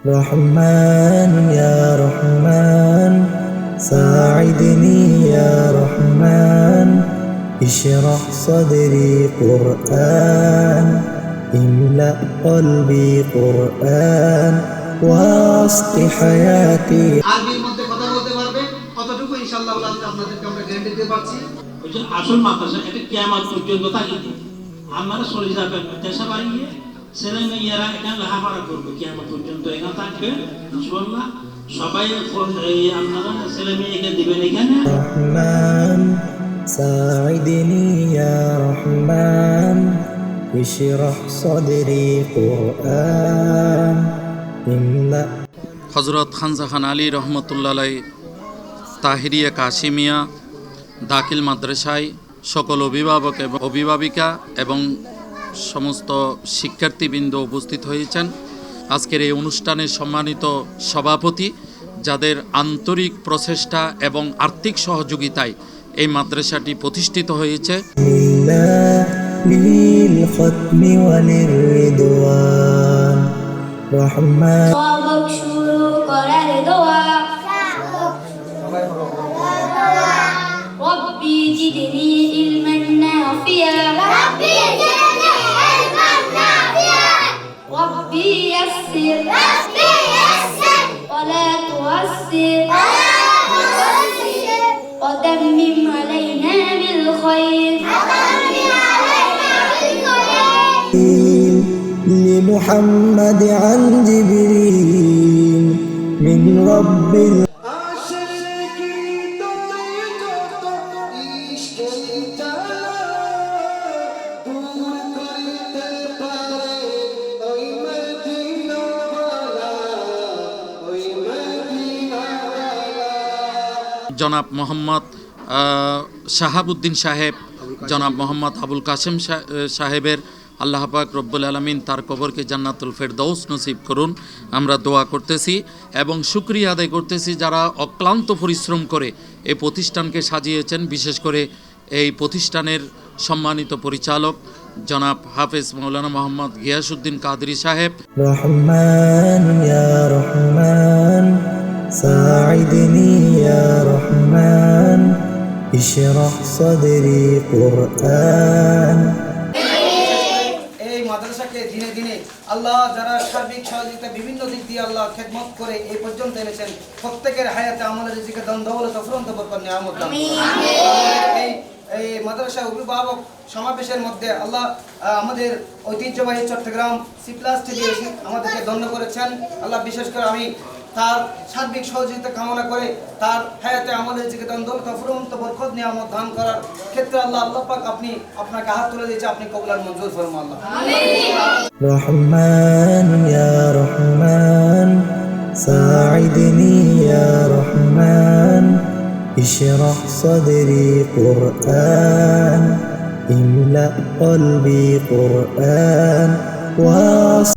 رحمن يا رحمن ساعدني يا رحمن اشرح صدري قرآن املأ قلبي قرآن واسق حياتي আরবির মধ্যে কথা বলতে পারবে কতটুকু ইনশাআল্লাহ আল্লাহ আপনাদেরকে আমরা গ্যারান্টি দিতে পারছি ওই যে আসল মাদ্রাসা এটা কেয়ামত পর্যন্ত থাকিবে আপনারা চলে যাবেন দেশে বাড়িয়ে ছেলে মেয়েরা এখানে লেখাপড়া করবে কেয়ামত পর্যন্ত এখানে থাকবে ইনশাল্লাহ সবাই ফোন- এই আপনারা ছেলে মেয়েকে দিবেন এখানে رحمن ساعدني يا رحمن اشرح صدري قرآن املأ হজরত খানজা খান আলী রহমতুল্লাহ তাহিরিয়া কাশিমিয়া দাখিল মাদ্রাসায় সকল অভিভাবক এবং অভিভাবিকা এবং সমস্ত শিক্ষার্থীবৃন্দ উপস্থিত হয়েছেন আজকের এই অনুষ্ঠানের সম্মানিত সভাপতি যাদের আন্তরিক প্রচেষ্টা এবং আর্থিক সহযোগিতায় এই মাদ্রাসাটি প্রতিষ্ঠিত হয়েছে لله للختم وللرضوان رحمن সবক يسر. رب يسر ولا تعسر ولا تعسر وتمم علينا بالخير. لمحمد عن جبريل من رب জনাব মোহাম্মদ শাহাবুদ্দিন সাহেব, জনাব মোহাম্মদ আবুল কাসেম সাহেবের আল্লাহ পাক রব্বুল আলমিন তার কবরকে জান্নাতুল ফেরদৌস নসিব করুন। আমরা দোয়া করতেছি এবং সুক্রিয়া আদায় করতেছি যারা অক্লান্ত পরিশ্রম করে এই প্রতিষ্ঠানকে সাজিয়েছেন, বিশেষ করে এই প্রতিষ্ঠানের সম্মানিত পরিচালক জনাব হাফেজ মৌলানা মোহাম্মদ গিয়াসুদ্দিন কাদরি সাহেব। রহমান রহমান রহমান। اشرح صدري قرآن এই মাদ্রাসাকে দিনে দিনে আল্লাহ যারা সার্বিক সহযোগিতা বিভিন্ন দিক দিয়ে আল্লাহ খেদমত করে এই পর্যন্ত এনেছেন প্রত্যেকের হায়াতে আমলের রিজিকে দন দৌলত ফুরন্ত বরকত নিয়ামত দান করুন। এই এই মাদ্রাসা অভিভাবক সমাবেশের মধ্যে আল্লাহ আহ, আমাদের ঐতিহ্যবাহী চট্টগ্রাম সি প্লাস টিভি আমাদেরকে দণ্ড করেছেন আল্লাহ বিশেষ করে আমি তার সার্বিক সহযোগিতা কামনা করে তার হায়াতে আমলের রিজিকে দন দৌলত ফুরন্ত বরকত নিয়ামত দান করার ক্ষেত্রে আল্লাহ আল্লাহ পাক আপনি আপনাকে হাত তুলে দিয়েছে আপনি কবুলার মঞ্জুর ফরমা আল্লাহ رحمن يا رحمن ساعدني يا رحمن اشرح صدري قرآن املأ قلبي قرآن واص